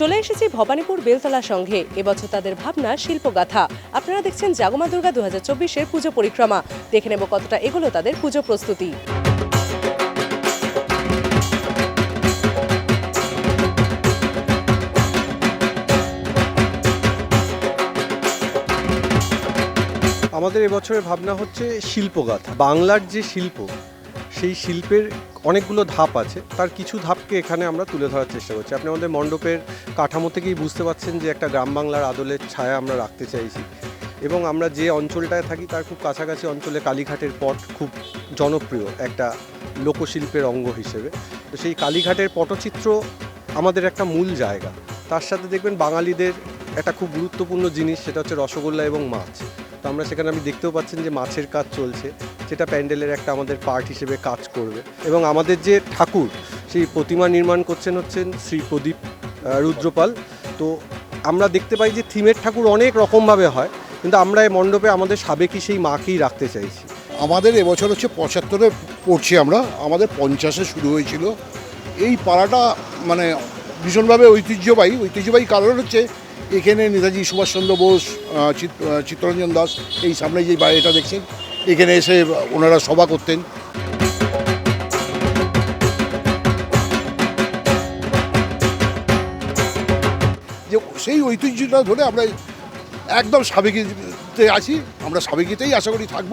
চলে এসেছি ভবানীপুর বেলতলা সংঘে এবছর তাদের ভাবনা শিল্পগাথা। আপনারা দেখছেন জাগমা দুর্গা দু হাজার চব্বিশের পুজো পরিক্রমা। দেখে নেব কতটা এগোলো তাদের পুজো প্রস্তুতি। আমাদের এবছরের ভাবনা হচ্ছে শিল্পগাথা। বাংলার যে শিল্প সেই শিল্পের অনেকগুলো ধাপ আছে। তার কিছু ধাপকে এখানে আমরা তুলে ধরার চেষ্টা করছি। আপনি আমাদের মণ্ডপের কাঠামো থেকেই বুঝতে পারছেন যে একটা গ্রাম বাংলার আদলের ছায়া আমরা রাখতে চাইছি। এবং আমরা যে অঞ্চলটায় থাকি, তার খুব কাছাকাছি অঞ্চলে কালীঘাটের পট খুব জনপ্রিয় একটা লোকশিল্পের অঙ্গ হিসেবে। তো সেই কালীঘাটের পটচিত্র আমাদের একটা মূল জায়গা। তার সাথে দেখবেন বাঙালিদের একটা খুব গুরুত্বপূর্ণ জিনিস, সেটা হচ্ছে রসগোল্লা এবং মাছ। তো আমরা সেখানে আমি দেখতেও পাচ্ছেন যে মাছের কাজ চলছে। যেটা প্যান্ডেলের একটা আমাদের পার্ট হিসেবে কাজ করবে। এবং আমাদের যে ঠাকুর, সেই প্রতিমা নির্মাণ করছেন হচ্ছেন শ্রী প্রদীপ রুদ্রপাল। তো আমরা দেখতে পাই যে থিমের ঠাকুর অনেক রকমভাবে হয়, কিন্তু আমরা এই মণ্ডপে আমাদের সাবেকি সেই মাকেই রাখতে চাইছি। আমাদের এবছর হচ্ছে পঁচাত্তরে পড়ছি আমরা। আমাদের পঞ্চাশে শুরু হয়েছিল। এই পাড়াটা মানে ভীষণভাবে ঐতিহ্যবাহী। ঐতিহ্যবাহী কারণ হচ্ছে এখানে নেতাজি সুভাষচন্দ্র বোস চিত্তরঞ্জন দাস, এই সামনে যে বাড়িটা দেখছেন, এখানে এসে ওনারা সভা করতেন। যে সেই ঐতিহ্যটা ধরে আমরা একদম সাবেকিতে আছি, আমরা সাবেকিতেই আশা করি থাকব।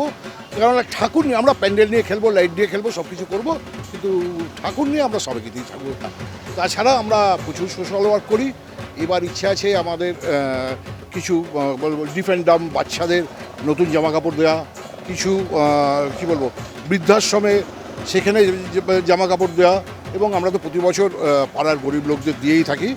কারণ ঠাকুর নিয়ে আমরা প্যান্ডেল নিয়ে খেলব, লাইট দিয়ে খেলব সব কিছু করব, কিন্তু ঠাকুর নিয়ে আমরা সাবেকিতেই থাকব তাছাড়া আমরা প্রচুর সোশ্যাল ওয়ার্ক করি। এবার ইচ্ছে আছে আমাদের কিছু ডিফেন্ট ডাম বাচ্চাদের নতুন জামা কাপড় দেওয়া কিছু কি বলব, বৃদ্ধাশ্রমে সেখানে জামা কাপড় দেওয়া এবং আমরা তো প্রতি বছর পাড়ার গরিব লোকদের দিয়েই থাকি।